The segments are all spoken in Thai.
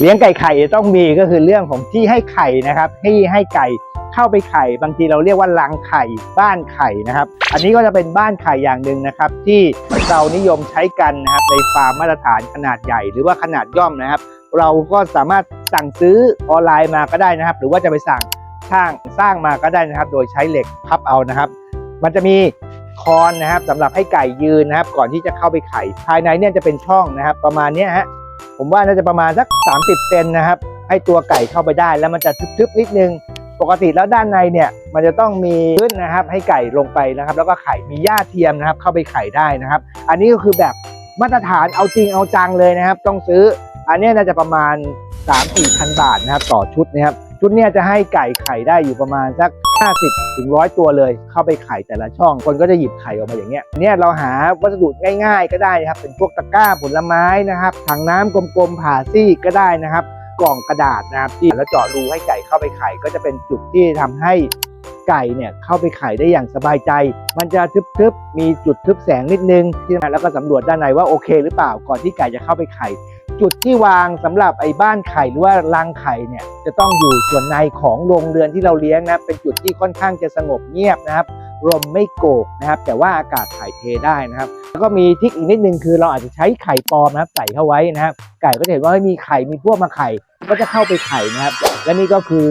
เลี้ยงไก่ไข่ต้องมีก็คือเรื่องของที่ให้ไข่นะครับที่ให้ไก่เข้าไปไข่ บางทีเราเรียกว่ารังไข่บ้านไข่นะครับ อันนี้ก็จะเป็นบ้านไข่อย่างหนึ่งนะครับ ที่เรานิยมใช้กันนะครับในฟาร์มมาตรฐานขนาดใหญ่ หรือว่าขนาดย่อมนะครับ เราก็สามารถสั่งซื้อออนไลน์มาก็ได้นะครับ หรือว่าจะไปสั่งช่างสร้างมาก็ได้นะครับ โดยใช้เหล็กพับเอานะครับ มันจะมีคอนนะครับสำหรับให้ไก่ยืนนะครับ ก่อนที่จะเข้าไปไข่ภายในเนี่ยจะเป็นช่องนะครับ ประมาณนี้ฮะ ผมว่าน่าจะประมาณสัก 30เซนนะครับ ให้ตัวไก่เข้าไปได้แล้วมันจะทึบๆนิดนึง ปกติแล้วด้านในเนี่ยมันจะต้องมีพื้นนะครับ ให้ไก่ลงไปนะครับ แล้วก็ไข่มีหญ้าเทียมนะครับ เข้าไปไข่ได้นะครับ อันนี้ก็คือแบบมาตรฐานเอาจริงเอาจังเลยนะครับ ต้องซื้อ อันนี้น่าจะประมาณ 3 4พันบาทนะครับ ต่อชุดนะครับ ชุดเนี้ยจะให้ไก่ไข่ได้อยู่ประมาณสัก 50ถึงร้อยตัวเลย เข้าไปไข่แต่ละช่อง คนก็จะหยิบไข่ออกมาอย่างเงี้ยเนี่ยเราหาวัสดุง่าย ๆ ก็ได้นะครับ เป็นพวกตะกร้าผลไม้นะครับถังน้ำกลมๆผ่าซี่ก็ได้นะครับ กล่องกระดาษนะครับที่แล้วเจาะรูให้ไก่เข้าไปไข่ก็จะเป็นจุดที่ทำให้ไก่เนี่ยเข้าไปไข่ได้อย่างสบายใจ มันจะทึบๆ มีจุดทึบแสงนิดนึงที่แล้วก็สำรวจด้านในว่าโอเค หรือเปล่าก่อนที่ไก่จะเข้าไปไข่ จุดที่วางสำหรับไอ้บ้านไข่หรือว่ารังไข่เนี่ยจะต้องอยู่ส่วนในของโรงเรือนที่เราเลี้ยงนะครับเป็นจุดที่ค่อนข้างจะสงบเงียบนะครับลมไม่โกกนะครับ แต่ว่าอากาศถ่ายเทได้นะครับ แล้วก็มีทิกอีกนิดนึงคือเราอาจจะใช้ไข่ปลอมนะครับใส่เข้าไว้นะครับ ไก่ก็จะเห็นว่ามีไข่มีพวกมาไข่ก็จะเข้าไปไข่นะครับ และนี่ก็คือ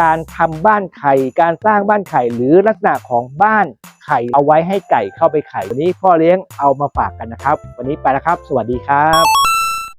การทำบ้านไข่ การสร้างบ้านไข่หรือลักษณะของบ้านไข่เอาไว้ให้ไก่เข้าไปไข่วันนี้พ่อเลี้ยงเอามาฝากกันนะครับ วันนี้ไปแล้วครับ สวัสดีครับ